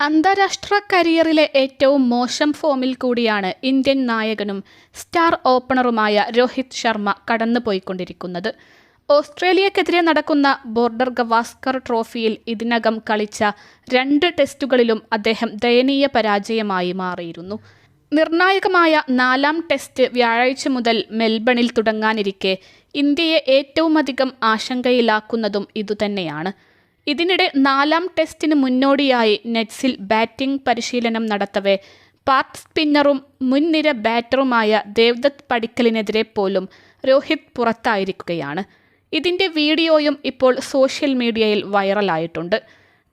അന്താരാഷ്ട്ര കരിയറിലെ ഏറ്റവും മോശം ഫോമിൽ കൂടിയാണ് ഇന്ത്യൻ നായകനും സ്റ്റാർ ഓപ്പണറുമായ രോഹിത് ശർമ്മ കടന്നുപോയിക്കൊണ്ടിരിക്കുന്നത്. ഓസ്ട്രേലിയക്കെതിരെ നടക്കുന്ന ബോർഡർ ഗവാസ്കർ ട്രോഫിയിൽ ഇതിനകം കളിച്ച രണ്ട് ടെസ്റ്റുകളിലും അദ്ദേഹം ദയനീയ പരാജയമായി മാറിയിരുന്നു. നിർണായകമായ നാലാം ടെസ്റ്റ് വ്യാഴാഴ്ച മുതൽ മെൽബണിൽ തുടങ്ങാനിരിക്കെ ഇന്ത്യയെ ഏറ്റവുമധികം ആശങ്കയിലാക്കുന്നതും ഇതുതന്നെയാണ്. ഇതിനിടെ നാലാം ടെസ്റ്റിന് മുന്നോടിയായി നെറ്റ്സിൽ ബാറ്റിംഗ് പരിശീലനം നടത്തവേ. പാർട്ട് സ്പിന്നറും മുൻനിര ബാറ്ററുമായ ദേവ്ദത്ത് പടിക്കലിനെതിരെ പോലും രോഹിത് പുറത്തായിരിക്കുകയാണ്. ഇതിന്റെ വീഡിയോയും ഇപ്പോൾ സോഷ്യൽ മീഡിയയിൽ വൈറലായിട്ടുണ്ട്.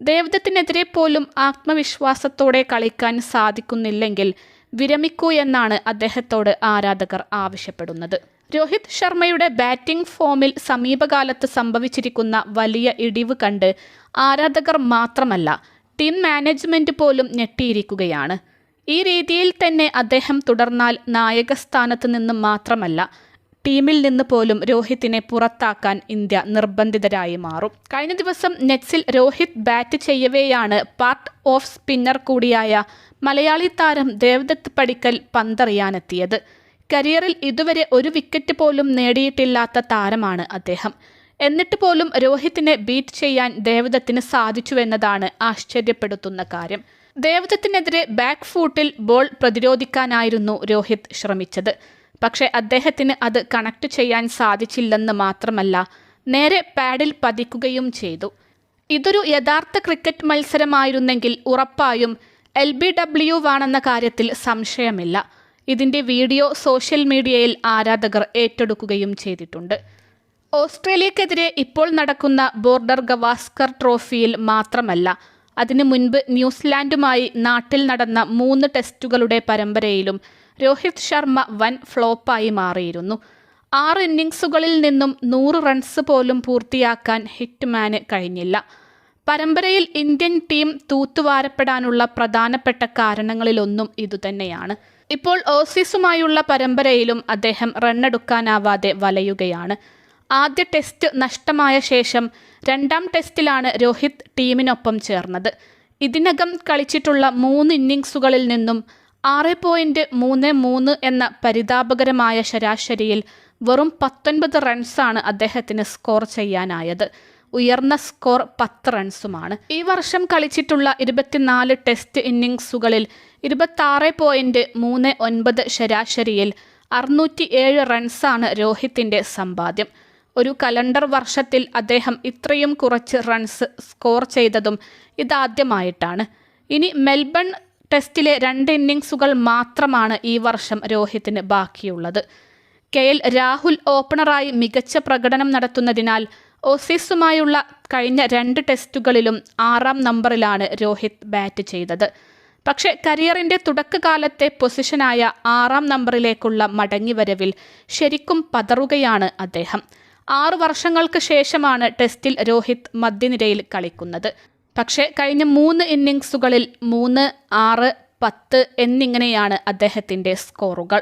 ദേവദത്തിനെതിരെ പോലും ആത്മവിശ്വാസത്തോടെ കളിക്കാൻ സാധിക്കുന്നില്ലെങ്കിൽ വിരമിക്കൂ എന്നാണ് അദ്ദേഹത്തോട് ആരാധകർ ആവശ്യപ്പെടുന്നത്. രോഹിത് ശർമ്മയുടെ ബാറ്റിംഗ് ഫോമിൽ സമീപകാലത്ത് സംഭവിച്ചിരിക്കുന്ന വലിയ ഇടിവ് കണ്ട് ആരാധകർ മാത്രമല്ല ടീം മാനേജ്മെന്റ് പോലും ഞെട്ടിയിരിക്കുകയാണ്. ഈ രീതിയിൽ തന്നെ അദ്ദേഹം തുടർന്നാൽ നായകസ്ഥാനത്ത് നിന്ന് മാത്രമല്ല ടീമിൽ നിന്ന് പോലും രോഹിത്തിനെ പുറത്താക്കാൻ ഇന്ത്യ നിർബന്ധിതരായി മാറും. കഴിഞ്ഞ ദിവസം നെറ്റ്സിൽ രോഹിത് ബാറ്റ് ചെയ്യവേയാണ് പാർട്ട് ഓഫ് സ്പിന്നർ കൂടിയായ മലയാളി താരം ദേവദത്ത് പടിക്കൽ പന്തറിയാനെത്തിയത്. കരിയറിൽ ഇതുവരെ ഒരു വിക്കറ്റ് പോലും നേടിയിട്ടില്ലാത്ത താരമാണ് അദ്ദേഹം. എന്നിട്ട് പോലും രോഹിത്തിനെ ബീറ്റ് ചെയ്യാൻ ദേവദത്തിന് സാധിച്ചുവെന്നതാണ് ആശ്ചര്യപ്പെടുത്തുന്ന കാര്യം. ദേവദത്തിനെതിരെ ബാക്ക് ഫൂട്ടിൽ ബോൾ പ്രതിരോധിക്കാനായിരുന്നു രോഹിത് ശ്രമിച്ചത്. പക്ഷേ അദ്ദേഹത്തിന് അത് കണക്ട് ചെയ്യാൻ സാധിച്ചില്ലെന്ന് മാത്രമല്ല നേരെ പാഡിൽ പതിക്കുകയും ചെയ്തു. ഇതൊരു യഥാർത്ഥ ക്രിക്കറ്റ് മത്സരമായിരുന്നെങ്കിൽ ഉറപ്പായും എൽ ബി ഡബ്ല്യു വാണെന്ന കാര്യത്തിൽ സംശയമില്ല. ഇതിന്റെ വീഡിയോ സോഷ്യൽ മീഡിയയിൽ ആരാധകർ ഏറ്റെടുക്കുകയും ചെയ്തിട്ടുണ്ട്. ഓസ്ട്രേലിയക്കെതിരെ ഇപ്പോൾ നടക്കുന്ന ബോർഡർ ഗവാസ്കർ ട്രോഫിയിൽ മാത്രമല്ല അതിനു മുൻപ് ന്യൂസിലാൻഡുമായി നാട്ടിൽ നടന്ന മൂന്ന് ടെസ്റ്റുകളുടെ പരമ്പരയിലും രോഹിത് ശർമ്മ വൻ ഫ്ലോപ്പായി മാറിയിരുന്നു. ആറ് ഇന്നിംഗ്സുകളിൽ നിന്നും നൂറ് റൺസ് പോലും പൂർത്തിയാക്കാൻ ഹിറ്റ്മാന് കഴിഞ്ഞില്ല. പരമ്പരയിൽ ഇന്ത്യൻ ടീം തൂത്തുവാരപ്പെടാനുള്ള പ്രധാനപ്പെട്ട കാരണങ്ങളിലൊന്നും ഇതുതന്നെയാണ്. ഇപ്പോൾ ഓസീസുമായുള്ള പരമ്പരയിലും അദ്ദേഹം റണ്ണെടുക്കാനാവാതെ വലയുകയാണ്. ആദ്യ ടെസ്റ്റ് നഷ്ടമായ ശേഷം രണ്ടാം ടെസ്റ്റിലാണ് രോഹിത് ടീമിനൊപ്പം ചേർന്നത്. ഇതിനകം കളിച്ചിട്ടുള്ള മൂന്ന് ഇന്നിങ്സുകളിൽ നിന്നും ആറ് പോയിന്റ് മൂന്ന് മൂന്ന് എന്ന പരിതാപകരമായ ശരാശരിയിൽ വെറും പത്തൊൻപത് റൺസാണ് അദ്ദേഹത്തിന് സ്കോർ ചെയ്യാനായത്. ഉയർന്ന സ്കോർ പത്ത് റൺസുമാണ്. ഈ വർഷം കളിച്ചിട്ടുള്ള ഇരുപത്തിനാല് ടെസ്റ്റ് ഇന്നിങ്സുകളിൽ ഇരുപത്താറ് പോയിന്റ് മൂന്ന് ഒൻപത് ശരാശരിയിൽ അറുന്നൂറ്റി ഏഴ് റൺസാണ് രോഹിത്തിന്റെ സമ്പാദ്യം. ഒരു കലണ്ടർ വർഷത്തിൽ അദ്ദേഹം ഇത്രയും കുറച്ച് റൺസ് സ്കോർ ചെയ്തതും ഇതാദ്യമായിട്ടാണ്. ഇനി മെൽബൺ ടെസ്റ്റിലെ രണ്ട് ഇന്നിങ്സുകൾ മാത്രമാണ് ഈ വർഷം രോഹിത്തിന് ബാക്കിയുള്ളത്. കെ എൽ രാഹുൽ ഓപ്പണറായി മികച്ച പ്രകടനം നടത്തുന്നതിനാൽ ഓസീസുമായുള്ള കഴിഞ്ഞ രണ്ട് ടെസ്റ്റുകളിലും ആറാം നമ്പറിലാണ് രോഹിത് ബാറ്റ് ചെയ്തത്. പക്ഷെ കരിയറിന്റെ തുടക്കകാലത്തെ പൊസിഷനായ ആറാം നമ്പറിലേക്കുള്ള മടങ്ങിവരവിൽ ശരിക്കും പതറുകയാണ് അദ്ദേഹം. ആറു വർഷങ്ങൾക്ക് ശേഷമാണ് ടെസ്റ്റിൽ രോഹിത് മധ്യനിരയിൽ കളിക്കുന്നത്. പക്ഷേ കഴിഞ്ഞ മൂന്ന് ഇന്നിങ്സുകളിൽ മൂന്ന് ആറ് പത്ത് എന്നിങ്ങനെയാണ് അദ്ദേഹത്തിന്റെ സ്കോറുകൾ.